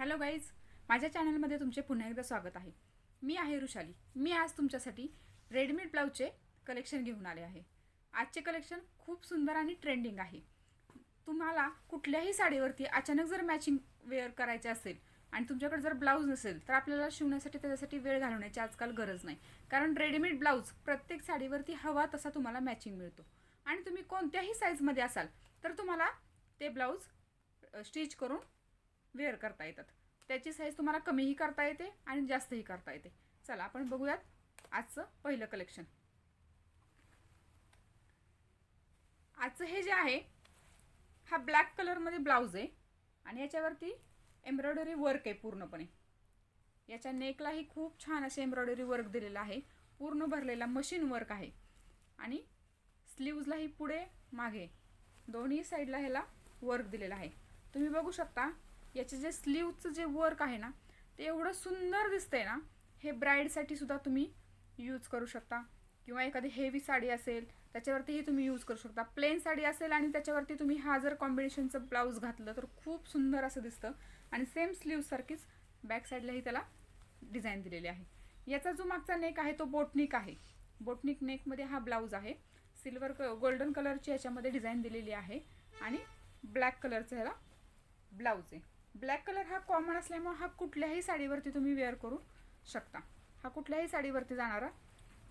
Hello guys माझ्या चॅनलमध्ये तुमचे पुन्हा एकदा स्वागत आहे. मी आहे रुशाली. मी आज तुमच्यासाठी रेडीमेड ब्लाऊजचे कलेक्शन घेऊन आले आहे. आजचे कलेक्शन खूप सुंदर आणि ट्रेंडिंग आहे. तुम्हाला कुठल्याही साडीवरती अचानक जर मॅचिंग वेअर करायचे असेल आणि तुमच्याकडे जर ब्लाऊज नसेल तर आपल्याला शिवण्यासाठी त्याच्यासाठी वेळ घालवण्याची आजकाल गरज नाही. कारण रेडीमेड ब्लाऊज प्रत्येक साडीवरती हवा तसा तुम्हाला मॅचिंग मिळतो. आणि तुम्ही कोणत्याही साईजमध्ये असाल तर तुम्हाला ते ब्लाऊज स्टिच करून वेअर करता येतात. त्याची साईज तुम्हाला कमीही करता येते आणि जास्तही करता येते. चला आपण बघूयात आजचं पहिलं कलेक्शन आजचं हे जे आहे हा ब्लॅक कलरमध्ये ब्लाऊज आहे आणि याच्यावरती एम्ब्रॉयडरी वर्क आहे पूर्णपणे. याच्या नेकलाही खूप छान असे एम्ब्रॉयडरी वर्क दिलेलं आहे. पूर्ण भरलेला मशीन वर्क आहे. आणि स्लीव्जलाही पुढे मागे दोन्ही साईडला ह्याला वर्क दिलेला आहे. तुम्ही बघू शकता याचे जे स्लीवचं जे वर्क आहे ना ते एवढं सुंदर दिसतंय ना हे ब्राईडसाठी सुद्धा तुम्ही यूज करू शकता. किंवा एखादी हेवी साडी असेल त्याच्यावरतीही तुम्ही यूज करू शकता. प्लेन साडी असेल आणि त्याच्यावरती तुम्ही हा जर कॉम्बिनेशनचं ब्लाऊज घातलं तर खूप सुंदर असं दिसतं. आणि सेम स्लीवसारखीच बॅक साईडलाही त्याला डिझाईन दिलेली आहे. याचा जो मागचा नेक आहे तो बोटनिक आहे. बोटनिक नेकमध्ये हा ब्लाऊज आहे. सिल्वर क गोल्डन कलरची याच्यामध्ये डिझाईन दिलेली आहे. आणि ब्लॅक कलरचं ह्याला ब्लाऊज आहे. ब्लॅक कलर हा कॉमन असल्यामुळे हा कुठल्याही साडीवरती तुम्ही वेअर करू शकता. हा कुठल्याही साडीवरती जाणारा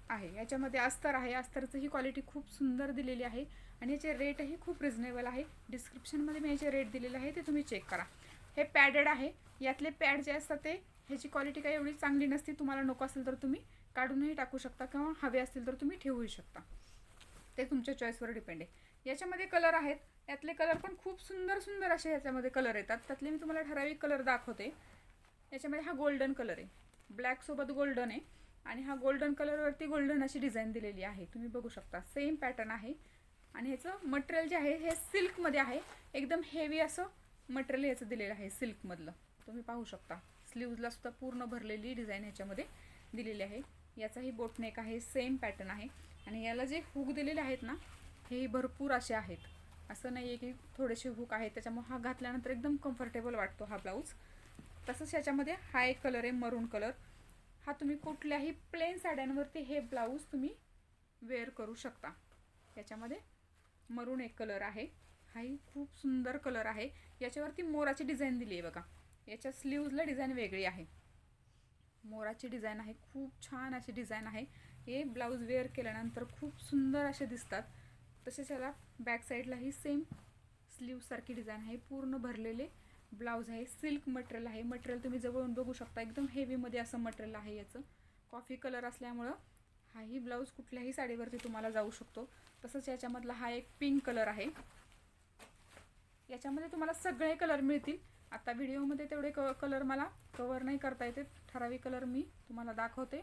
आहे. याच्यामध्ये अस्तर आहे. अस्तरचं ही क्वालिटी खूप सुंदर दिलेली आहे आणि याचे रेटही खूप रिझनेबल आहे. डिस्क्रिप्शनमध्ये मी याचे रेट दिलेले आहे ते तुम्ही चेक करा. हे पॅडेड आहे. यातले पॅड जे असतात ते ह्याची क्वालिटी काही एवढी चांगली नसते. तुम्हाला नको असेल तर तुम्ही काढूनही टाकू शकता किंवा हवे असतील तर तुम्ही ठेवूही शकता. ते तुमच्या चॉईसवर डिपेंड आहे. याच्यामध्ये कलर आहेत. यातले कलर पण खूप सुंदर सुंदर असे याच्यामध्ये कलर येतात. त्यातले मी तुम्हाला ठराविक कलर दाखवते. याच्यामध्ये हा गोल्डन कलर आहे. ब्लॅकसोबत गोल्डन आहे. आणि हा गोल्डन कलरवरती गोल्डन अशी डिझाईन दिलेली आहे. तुम्ही बघू शकता. सेम पॅटर्न आहे. आणि ह्याचं मटेरियल जे आहे हे सिल्कमध्ये आहे. एकदम हेवी असं मटेरियल याचं दिलेलं आहे सिल्कमधलं तुम्ही पाहू शकता. स्लीवजला सुद्धा पूर्ण भरलेली डिझाईन ह्याच्यामध्ये दिलेली आहे. याचाही बोटनेक आहे. सेम पॅटर्न आहे. आणि याला जे हुक दिलेले आहेत ना हे भरपूर असे आहेत. असं नाही आहे की थोडेसे हुक आहेत त्याच्यामुळे हा घातल्यानंतर एकदम कम्फर्टेबल वाटतो हा ब्लाऊज तसंच याच्यामध्ये हा एक कलर आहे मरून कलर हा तुम्ही कुठल्याही प्लेन साड्यांवरती हे ब्लाऊज तुम्ही वेअर करू शकता. याच्यामध्ये मरून एक कलर आहे. हाही खूप सुंदर कलर आहे. याच्यावरती मोराची डिझाईन दिली आहे बघा. याच्या स्लीव्जला डिझाईन वेगळी आहे. मोराची डिझाईन आहे. खूप छान अशी डिझाईन आहे. हे ब्लाऊज वेअर केल्यानंतर खूप सुंदर असे दिसतात. तसेच याला बॅक साईडलाही सेम स्लीवसारखी डिझाईन आहे. पूर्ण भरलेले ब्लाऊज आहे. सिल्क मटेरियल आहे. मटेरियल तुम्ही जवळून बघू शकता. एकदम हेवीमध्ये असं मटेरियल आहे याचं. कॉफी कलर असल्यामुळं हाही ब्लाऊज कुठल्याही साडीवरती तुम्हाला जाऊ शकतो. तसंच याच्यामधला हा एक पिंक कलर आहे. याच्यामध्ये तुम्हाला सगळे कलर मिळतील. आता व्हिडिओमध्ये तेवढे क कलर मला कवर नाही करता येते. ठराविक कलर मी तुम्हाला दाखवते.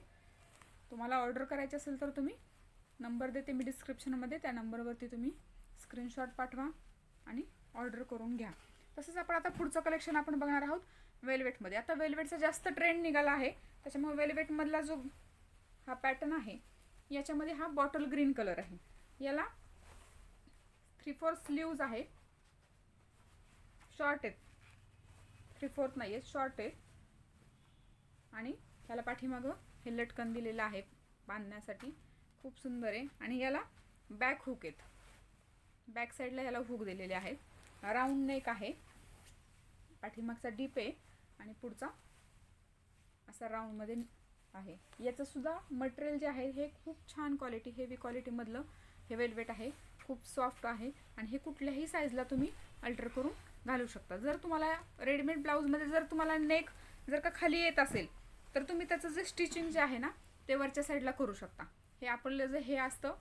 तुम्हाला ऑर्डर करायची असेल तर तुम्ही नंबर देते मी डिस्क्रिप्शनमध्ये त्या नंबरवरती तुम्ही स्क्रीनशॉट पाठवा आणि ऑर्डर करून घ्या. तसंच आपण आता पुढचं कलेक्शन आपण बघणार आहोत वेलवेटमध्ये आता वेल्वेटचा जास्त ट्रेंड निघाला आहे. त्याच्यामुळे वेलवेटमधला जो हा पॅटर्न आहे याच्यामध्ये हा बॉटल ग्रीन कलर आहे. याला थ्री फोर स्लीव्ज आहे. शॉर्ट आहेत. थ्री फोर्थ नाही आहेत शॉर्ट आहेत. आणि त्याला पाठीमागं हे लटकन दिलेलं आहे बांधण्यासाठी. खूप सुंदर आहे. आणि याला बॅक हुक आहेत. बॅक साईडला याला हुक दिलेले आहेत. राऊंड नेक आहे. पाठीमागचा डीप आहे. आणि पुढचा असा राऊंडमध्ये आहे. याचंसुद्धा मटेरियल जे आहे हे खूप छान क्वालिटी हेवी क्वालिटीमधलं हे वेलवेट आहे. खूप सॉफ्ट आहे. आणि हे कुठल्याही साईजला तुम्ही अल्टर करून घालू शकता. जर तुम्हाला रेडीमेड ब्लाऊजमध्ये जर तुम्हाला नेक जर का खाली येत असेल तर तुम्ही त्याचं जे स्टिचिंग जे आहे ना ते वरच्या साईडला करू शकता. हे आपलं जे हे असतं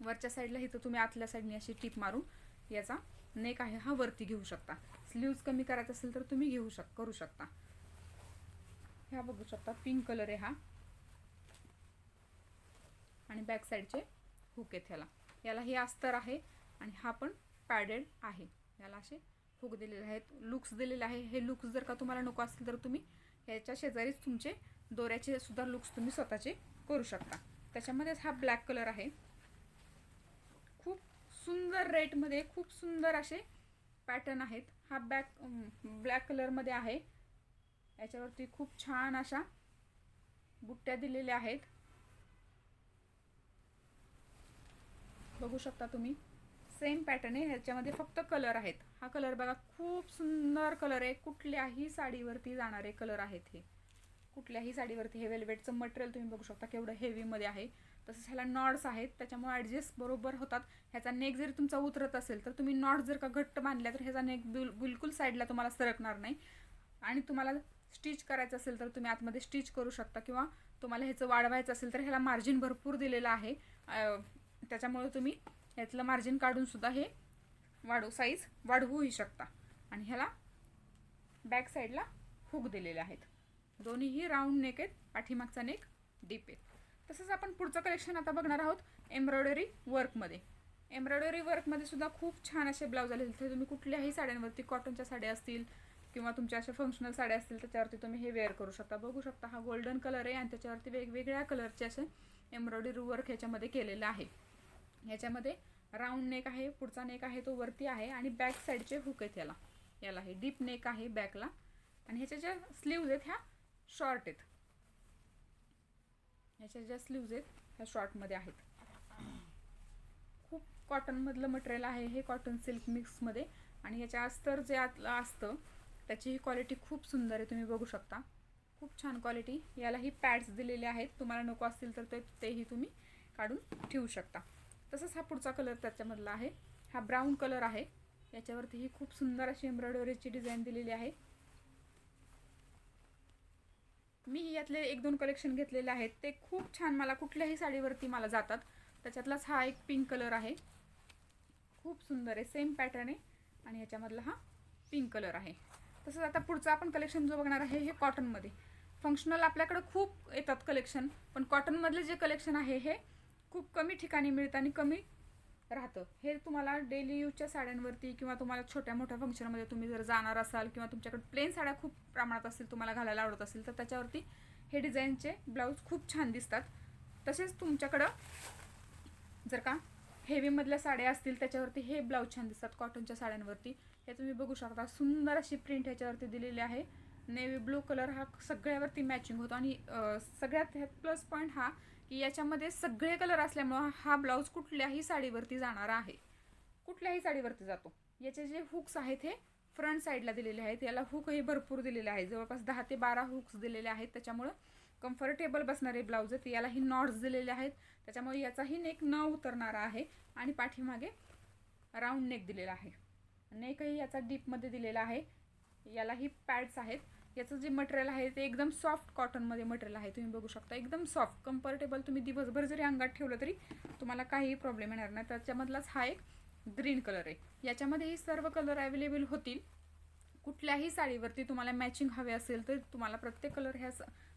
वरच्या साईडला इथं तुम्ही आतल्या साईडने अशी टीप मारून याचा नेक आहे हा वरती घेऊ शकता. स्लीव्ज कमी करायचा असेल तर तुम्ही घेऊ शक करू शकता. ह्या बघू शकता पिंक कलर आहे हा. आणि बॅक साईडचे हुक आहेत ह्याला. याला हे अस्तर आहे आणि हा पण पॅडेड आहे. याला असे हुक दिलेले आहेत लुक्स दिलेले आहे. हे लुक्स जर का तुम्हाला नको असतील तर तुम्ही ह्याच्या शेजारीच तुमचे दोऱ्याचे सुद्धा लुक्स तुम्ही स्वतःचे करू शकता. त्याच्यामध्येच हा ब्लॅक कलर आहे. खूप सुंदर रेटमध्ये खूप सुंदर असे पॅटर्न आहेत. हा बॅक ब्लॅक कलरमध्ये आहे. याच्यावरती खूप छान अशा बुट्ट्या दिलेल्या आहेत. बघू शकता तुम्ही. सेम पॅटर्न आहे. ह्याच्यामध्ये फक्त कलर आहेत. हा कलर बघा खूप सुंदर कलर आहे. कुठल्याही साडीवरती जाणारे कलर आहेत हे. कुठल्याही साडीवरती हे वेलवेटचं मटेरियल तुम्ही बघू शकता केवढं हेवीमध्ये आहे. तसंच ह्याला नॉड्स आहेत त्याच्यामुळे ॲडजस्ट बरोबर होतात. ह्याचा नेक जरी तुमचा उतरत असेल तर तुम्ही नॉट जर का घट्ट बांधल्या तर ह्याचा नेक बिल बिलकुल साईडला तुम्हाला सरकणार नाही. आणि तुम्हाला स्टिच करायचं असेल तर तुम्ही आतमध्ये स्टिच करू शकता. किंवा तुम्हाला ह्याचं वाढवायचं असेल तर ह्याला मार्जिन भरपूर दिलेलं आहे. त्याच्यामुळे तुम्ही ह्यातलं मार्जिन काढून सुद्धा हे वाढू साईज वाढवूही शकता. आणि ह्याला बॅक साईडला हुक दिलेले आहेत. दोन्हीही राऊंड नेक आहेत. पाठीमागचा नेक डीप आहे. तसंच आपण पुढचं कलेक्शन आता बघणार आहोत एम्ब्रॉयडरी वर्कमध्ये एम्ब्रॉयडरी वर्कमध्ये सुद्धा खूप छान असे ब्लाऊज आले तर तुम्ही कुठल्याही साड्यांवरती कॉटनच्या साड्या असतील किंवा तुमच्या अशा फंक्शनल साड्या असतील त्याच्यावरती तुम्ही हे वेअर करू शकता. बघू शकता हा गोल्डन कलर आहे आणि त्याच्यावरती वेगवेगळ्या कलरचे असे एम्ब्रॉयडरी वर्क ह्याच्यामध्ये केलेलं आहे. ह्याच्यामध्ये राऊंड नेक आहे पुढचा नेक आहे तो वरती आहे आणि बॅक साईडचे हुक आहेत याला. याला हे डीप नेक आहे बॅकला आणि ह्याच्या ज्या स्लीव्ज आहेत ह्या शॉर्ट आहेत. ह्याच्या ज्या स्लीव्ज आहेत ह्या शॉर्टमध्ये आहेत. खूप कॉटनमधलं मटेरियल आहे हे कॉटन सिल्क मिक्समध्ये आणि ह्याच्या अस्तर जे आतलं असतं त्याची ही क्वालिटी खूप सुंदर आहे तुम्ही बघू शकता. खूप छान क्वालिटी यालाही पॅड्स दिलेले आहेत. तुम्हाला नको असतील तर ते तेही तुम्ही काढून ठेवू शकता. तसंच हा पुढचा कलर त्याच्यामधला आहे. हा ब्राऊन कलर आहे. याच्यावरती ही खूप सुंदर अशी एम्ब्रॉयडरीची डिझाईन दिलेली आहे. मी यातले एक दोन कलेक्शन घेतलेले आहेत. ते खूप छान मला कुठल्याही साडीवरती मला जातात. त्याच्यातलाच हा एक पिंक कलर आहे. खूप सुंदर आहे. सेम पॅटर्न आहे. आणि ह्याच्यामधला हा पिंक कलर आहे. तसंच आता पुढचा आपण कलेक्शन जो बघणार आहे हे कॉटनमध्ये फंक्शनल आपल्याकडं खूप येतात कलेक्शन पण कॉटनमधले जे कलेक्शन आहे हे खूप कमी ठिकाणी मिळतं आणि कमी राहतं. हे तुम्हाला डेली यूजच्या साड्यांवरती किंवा तुम्हाला छोट्या मोठ्या फंक्शनमध्ये तुम्ही जर जाणार असाल किंवा तुमच्याकडे प्लेन साड्या खूप प्रमाणात असतील तुम्हाला घालायला आवडत असेल तर त्याच्यावरती हे डिझाईनचे ब्लाऊज खूप छान दिसतात. तसेच तुमच्याकडं जर का हेवीमधल्या साड्या असतील त्याच्यावरती हे ब्लाऊज छान दिसतात कॉटनच्या साड्यांवरती. हे तुम्ही बघू शकता सुंदर अशी प्रिंट ह्याच्यावरती दिलेली आहे. नेव्ही ब्लू कलर हा सगळ्यावरती मॅचिंग होतो आणि सगळ्यात ह्यात प्लस पॉईंट हा की याच्यामध्ये सगळे कलर असल्यामुळं हा ब्लाऊज कुठल्याही साडीवरती जाणारा आहे. कुठल्याही साडीवरती जातो. याचे जे हुक्स आहेत हे फ्रंट साईडला दिलेले आहेत. याला हुकही भरपूर दिलेले आहेत. जवळपास दहा ते बारा हुक्स दिलेले आहेत. त्याच्यामुळं कम्फर्टेबल बसणारे ब्लाऊज आहेत. यालाही नॉट्स दिलेले आहेत. त्याच्यामुळे याचाही नेक न उतरणारा आहे आणि पाठीमागे राऊंड नेक दिलेला आहे. नेकही याचा डीपमध्ये दिलेला आहे. यालाही पॅड्स आहेत. याचं जे मटेरियल आहे ते एकदम सॉफ्ट कॉटनमध्ये मटेरियल आहे तुम्ही बघू शकता. एकदम सॉफ्ट कम्फर्टेबल तुम्ही दिवसभर जरी अंगात ठेवलं तरी तुम्हाला काहीही प्रॉब्लेम येणार नाही. त्याच्यामधलाच हा एक ग्रीन कलर आहे. याच्यामध्येही सर्व कलर अवेलेबल होतील. कुठल्याही साडीवरती तुम्हाला मॅचिंग हवे असेल तर तुम्हाला प्रत्येक कलर ह्या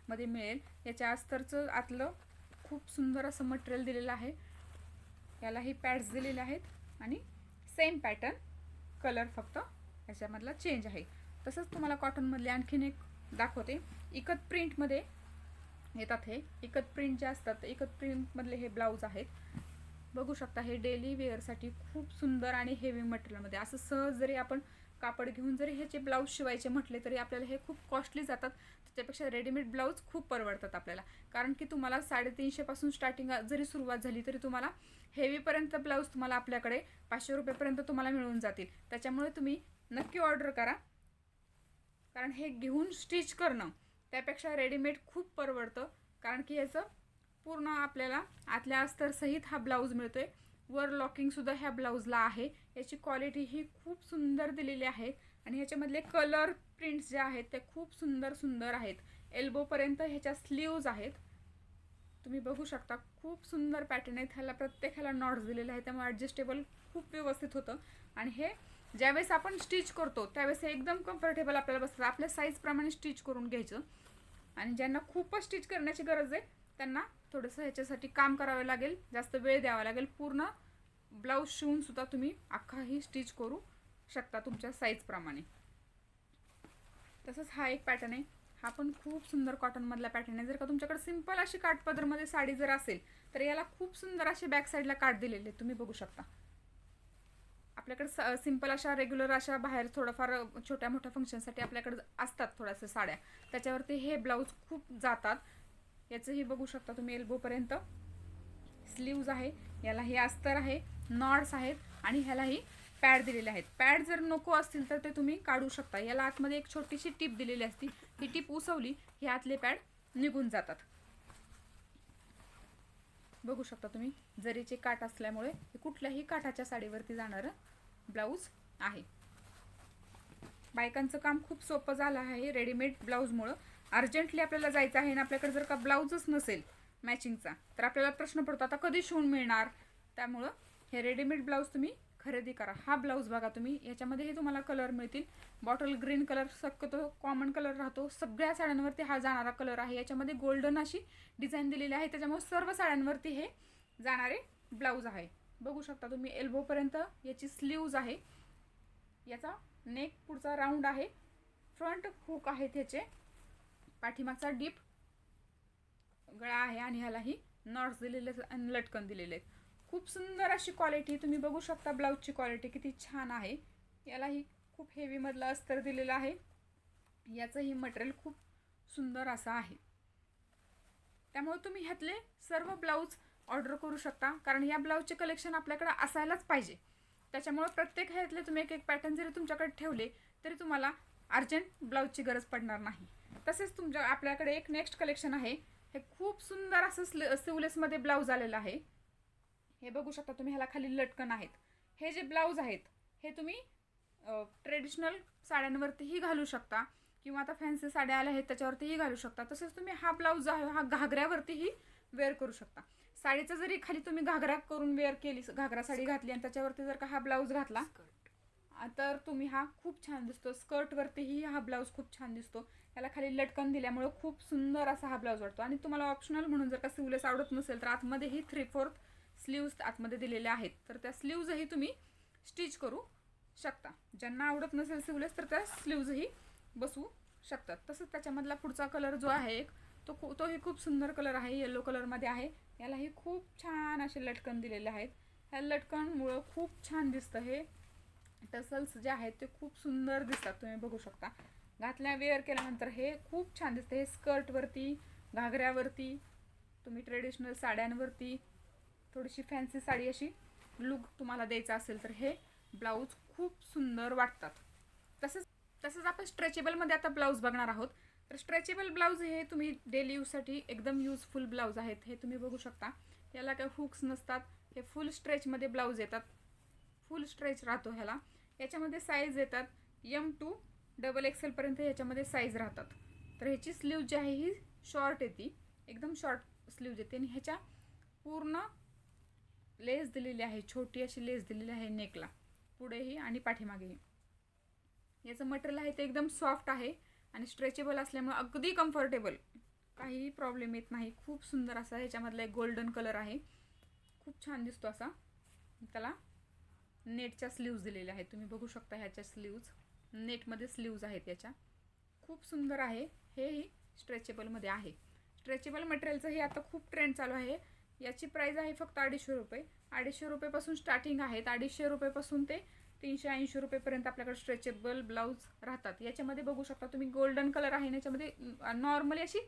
मध्ये मिळेल. याच्या अस्तरचं आतलं खूप सुंदर असं मटेरियल दिलेलं आहे. यालाही पॅड्स दिलेले आहेत. आणि सेम पॅटर्न कलर फक्त याच्यामधला चेंज आहे. तसंच तुम्हाला कॉटनमधले आणखीन एक दाखवते. इकत प्रिंटमध्ये येतात हे. इकत प्रिंट जे असतात इकत प्रिंटमधले हे ब्लाऊज आहेत. बघू शकता हे डेली वेअरसाठी खूप सुंदर आणि हेवी मटेरियलमध्ये असं सहज जरी आपण कापड घेऊन जरी ह्याचे ब्लाऊज शिवायचे म्हटले तरी आपल्याला हे खूप कॉस्टली जातात. त्याच्यापेक्षा रेडीमेड ब्लाऊज खूप परवडतात आपल्याला. कारण की तुम्हाला साडेतीनशेपासून स्टार्टिंग जरी सुरुवात झाली तरी तुम्हाला हेवीपर्यंत ब्लाऊज तुम्हाला आपल्याकडे पाचशे रुपयेपर्यंत तुम्हाला मिळून जातील. त्याच्यामुळे तुम्ही नक्की ऑर्डर करा. कारण हे घेऊन स्टिच करणं त्यापेक्षा रेडीमेड खूप परवडतं. कारण की याचं पूर्ण आपल्याला आतल्या अस्तरसहित हा ब्लाऊज मिळतो आहे वर लॉकिंगसुद्धा ह्या ब्लाऊजला आहे. याची क्वालिटी ही खूप सुंदर दिलेली आहे. आणि ह्याच्यामधले कलर प्रिंट्स जे आहेत ते खूप सुंदर सुंदर आहेत. एल्बोपर्यंत ह्याच्या स्लीव्ज आहेत. तुम्ही बघू शकता खूप सुंदर पॅटर्न आहेत. ह्याला प्रत्येक ह्याला नॉट्स दिलेले आहेत. त्यामुळे ॲडजस्टेबल खूप व्यवस्थित होतं. आणि हे ज्यावेळेस आपण स्टिच करतो त्यावेळेस हे एकदम कम्फर्टेबल आपल्याला बसतं. आपल्या साईजप्रमाणे स्टिच करून घ्यायचं. आणि ज्यांना खूपच स्टिच करण्याची गरज आहे त्यांना थोडंसं ह्याच्यासाठी काम करावं लागेल. जास्त वेळ द्यावा लागेल. पूर्ण ब्लाऊज शिवून सुद्धा तुम्ही अख्खाही स्टिच करू शकता तुमच्या साईजप्रमाणे तसंच हा एक पॅटर्न आहे. हा पण खूप सुंदर कॉटनमधला पॅटर्न आहे. जर का तुमच्याकडे सिंपल अशी काठपदरमध्ये साडी जर असेल तर याला खूप सुंदर असे बॅक साईडला काठ दिलेले तुम्ही बघू शकता. आपल्याकडे सिंपल अशा रेग्युलर अशा बाहेर थोडंफार छोट्या मोठ्या फंक्शनसाठी आपल्याकडे असतात थोड्याशा साड्या. त्याच्यावरती हे ब्लाऊज खूप जातात. याचंही बघू शकता तुम्ही एल्बोपर्यंत स्लीव्ज आहे याला हे अस्तर आहे नॉड्स आहेत आणि ह्यालाही पॅड दिलेले आहेत. पॅड जर नको असतील तर ते तुम्ही काढू शकता. याला आतमध्ये एक छोटीशी टीप दिलेली असती. ही टीप उसवली हे आतले पॅड निघून जातात. बघू शकता तुम्ही जरीचे काठ असल्यामुळे हे कुठल्याही काठाच्या साडीवरती जाणारं ब्लाऊज आहे. बायकांचं काम खूप सोपं झालं आहे रेडीमेड ब्लाऊजमुळं. अर्जंटली आपल्याला जायचं आहे आणि आपल्याकडे जर का ब्लाऊजच नसेल मॅचिंगचा तर आपल्याला प्रश्न पडतो आता कधी शिवून मिळणार? त्यामुळं हे रेडीमेड ब्लाऊज तुम्ही खरेदी करा. हा ब्लाऊज बघा तुम्ही याच्यामध्येही तुम्हाला कलर मिळतील. बॉटल ग्रीन कलर शक्यतो कॉमन कलर राहतो. सगळ्या साड्यांवरती हा जाणारा कलर आहे. याच्यामध्ये गोल्डन अशी डिझाईन दिलेली आहे. त्याच्यामुळे सर्व साड्यांवरती हे जाणारे ब्लाऊज आहे. बघू शकता तुम्ही एल्बोपर्यंत याची स्लीव्ज आहे. याचा नेक पुढचा राऊंड आहे. फ्रंट हुक आहेत ह्याचे. पाठीमागचा डीप गळा आहे आणि ह्यालाही नॉट्स दिलेले आहेत आणि लटकन दिलेले आहेत. खूप सुंदर अशी क्वालिटी तुम्ही बघू शकता ब्लाऊजची क्वालिटी किती छान आहे. यालाही खूप हेवीमधलं अस्तर दिलेलं आहे. याचंही मटेरियल खूप सुंदर असं आहे. त्यामुळे तुम्ही ह्यातले सर्व ब्लाऊज ऑर्डर करू शकता. कारण या ब्लाऊजचे कलेक्शन आपल्याकडे असायलाच पाहिजे. त्याच्यामुळं प्रत्येक ह्यातले तुम्ही एक एक पॅटर्न जरी तुमच्याकडे ठेवले तरी तुम्हाला अर्जंट ब्लाऊजची गरज पडणार नाही. तसेच तुमच्या आपल्याकडे एक नेक्स्ट कलेक्शन आहे. हे खूप सुंदर असं स्ल सिवलेसमध्ये ब्लाऊज आलेलं आहे. हे बघू शकता तुम्ही ह्याला खाली लटकन आहेत. हे जे ब्लाऊज आहेत हे तुम्ही ट्रेडिशनल साड्यांवरतीही घालू शकता किंवा आता फॅन्सी साड्या आल्या आहेत त्याच्यावरतीही घालू शकता. तसेच तुम्ही हा ब्लाऊज जो आहे हा घागऱ्यावरतीही वेअर करू शकता. साडीचं जरी खाली तुम्ही घागरा करून वेअर केली घागरा साडी घातली आणि त्याच्यावरती जर का हा ब्लाऊज घातला तर तुम्ही हा खूप छान दिसतो. स्कर्टवरतीही हा ब्लाऊज खूप छान दिसतो. याला खाली लटकन दिल्यामुळे खूप सुंदर असा हा ब्लाऊज वाटतो. आणि तुम्हाला ऑप्शनल म्हणून जर का सिवलेस आवडत नसेल तर आतमध्येही थ्री फोर्थ स्लीव्ज आतमध्ये दिलेले आहेत. तर त्या स्लीव्जही तुम्ही स्टिच करू शकता. ज्यांना आवडत नसेल सिवलेस तर त्या स्लीव्जही बसवू शकतात. तसंच त्याच्यामधला पुढचा कलर जो आहे एक तो खू तोही खूप सुंदर कलर आहे. येलो कलरमध्ये आहे. यालाही खूप छान असे लटकन दिलेले आहेत. ह्या लटकणमुळं खूप छान दिसतं हे. टसल्स जे आहेत ते खूप सुंदर दिसतात तुम्ही बघू शकता. घातल्या वेअर केल्यानंतर हे खूप छान दिसतं. हे स्कर्टवरती घागऱ्यावरती तुम्ही ट्रेडिशनल साड्यांवरती थोडीशी फॅन्सी साडी अशी लुक तुम्हाला द्यायचा असेल तर हे ब्लाऊज खूप सुंदर वाटतात. तसंच तसंच आपण स्ट्रेचेबलमध्ये आता ब्लाऊज बघणार आहोत. तर स्ट्रेचेबल ब्लाऊज हे तुम्ही डेली यूजसाठी एकदम यूजफुल ब्लाऊज आहेत हे तुम्ही बघू शकता. याला काही हुक्स नसतात हे फुल स्ट्रेचमध्ये ब्लाऊज येतात. फुल स्ट्रेच राहतो ह्याला. याच्यामध्ये साईज येतात यम टू डबल एक्सेलपर्यंत याच्यामध्ये साईज राहतात. तर ह्याची स्लीव जी आहे ही शॉर्ट येते. एकदम शॉर्ट स्लीव्ज येते. आणि ह्याच्या पूर्ण लेस दिलेली आहे छोटी अशी लेस दिलेली आहे नेकला पुढेही आणि पाठीमागेही. याचं मटेरियल आहे ते एकदम सॉफ्ट आहे. आणि स्ट्रेचेबल असल्यामुळे अगदी कम्फर्टेबल काहीही प्रॉब्लेम येत नाही. खूप सुंदर असा ह्याच्यामधला एक गोल्डन कलर आहे. खूप छान दिसतो असा. त्याला नेटच्या स्लीव्ज दिलेल्या आहेत. तुम्ही बघू शकता ह्याच्या स्लीव्ज नेटमध्ये स्लीव्ज आहेत याच्या. खूप सुंदर आहे. हेही स्ट्रेचेबलमध्ये आहे. स्ट्रेचेबल मटेरियलचं हे आता खूप ट्रेंड चालू आहे. याची प्राईज आहे फक्त अडीचशे रुपये. अडीचशे रुपयेपासून स्टार्टिंग आहेत. अडीचशे रुपयेपासून ते तीनशे ऐंशी रुपयेपर्यंत आपल्याकडे स्ट्रेचेबल ब्लाऊज राहतात. याच्यामध्ये बघू शकता तुम्ही गोल्डन कलर आहे याच्यामध्ये नॉर्मली अशी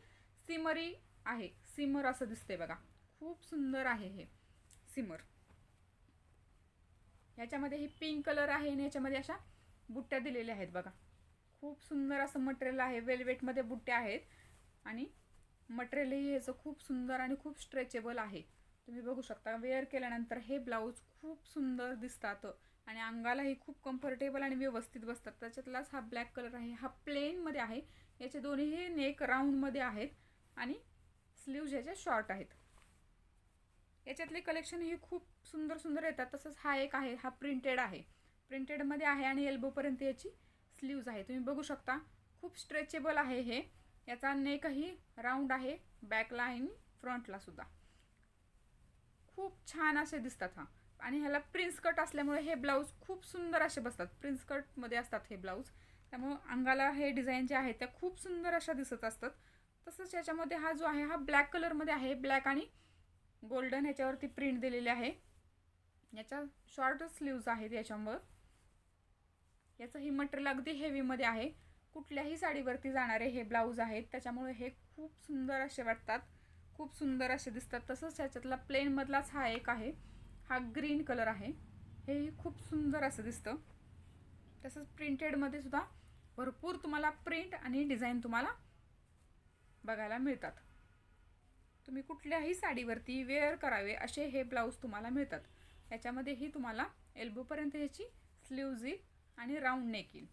सिमरी आहे. सिमर असं दिसते बघा. खूप सुंदर आहे हे. सिमर याच्यामध्ये ही पिंक कलर आहे आणि याच्यामध्ये अशा बुट्ट्या दिलेल्या आहेत बघा. खूप सुंदर असं मटेरियल आहे. वेलवेटमध्ये बुट्ट्या आहेत. आणि मटेरियलही ह्याचं खूप सुंदर आणि खूप स्ट्रेचेबल आहे. तुम्ही बघू शकता वेअर केल्यानंतर हे ब्लाऊज खूप सुंदर दिसतात. आणि अंगालाही खूप कम्फर्टेबल आणि व्यवस्थित बसतात. त्याच्यातलाच हा ब्लॅक कलर आहे. हा प्लेनमध्ये आहे. याचे दोन्हीही नेक राऊंडमध्ये आहेत आणि स्लीव्ज ह्याचे शॉर्ट आहेत. याच्यातले कलेक्शनही खूप सुंदर सुंदर येतात. तसंच हा एक आहे. हा प्रिंटेड आहे. प्रिंटेडमध्ये आहे आणि एल्बोपर्यंत याची स्लीव्ज आहे. तुम्ही बघू शकता. खूप स्ट्रेचेबल आहे हे. याचा नेकही राऊंड आहे. बॅकला आणि फ्रंटला सुद्धा. खूप छान असे दिसतात हा. आणि ह्याला प्रिन्स कट असल्यामुळे हे ब्लाऊज खूप सुंदर असे बसतात. प्रिन्स कटमध्ये असतात हे ब्लाऊज. त्यामुळं अंगाला हे डिझाईन जे आहे त्या खूप सुंदर अशा दिसत असतात. तसंच याच्यामध्ये हा जो आहे हा ब्लॅक कलरमध्ये आहे. ब्लॅक आणि गोल्डन ह्याच्यावरती प्रिंट दिलेली आहे. याच्या शॉर्ट स्लीव्ज आहेत याच्यामुळं याचं ही मटेरियल अगदी हेवीमध्ये आहे. कुठल्याही साडीवरती जाणारे हे ब्लाऊज आहेत. त्याच्यामुळे हे खूप सुंदर असे वाटतात. खूप सुंदर असे दिसतात. तसंच ह्याच्यातला प्लेनमधलाच हा एक आहे. हा ग्रीन कलर आहे. हे खूप सुंदर असं दिसतं. तसंच प्रिंटेडमध्ये सुद्धा भरपूर तुम्हाला प्रिंट आणि डिझाईन तुम्हाला बघायला मिळतात. तुम्ही कुठल्याही साडीवरती वेअर करावे असे हे ब्लाऊज तुम्हाला मिळतात. याच्यामध्येही तुम्हाला एल्बोपर्यंत ह्याची स्लीव्ज येईल आणि राऊंड नेक येईल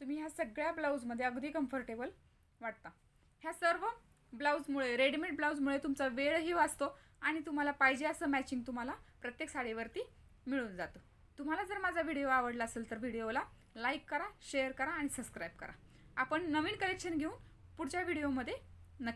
तुम्ही ह्या सगळ्या ब्लाऊजमध्ये अगदी कम्फर्टेबल वाटता. ह्या सर्व ब्लाऊजमुळे रेडीमेड ब्लाऊजमुळे तुमचा वेळही वाचतो आणि तुम्हाला पाहिजे असं मॅचिंग तुम्हाला प्रत्येक साडीवरती मिळून जातो. तुम्हाला जर माझा व्हिडिओ आवडला असेल तर व्हिडिओला लाईक करा शेअर करा आणि सबस्क्राईब करा. आपण नवीन कलेक्शन घेऊन पुढच्या व्हिडिओमध्ये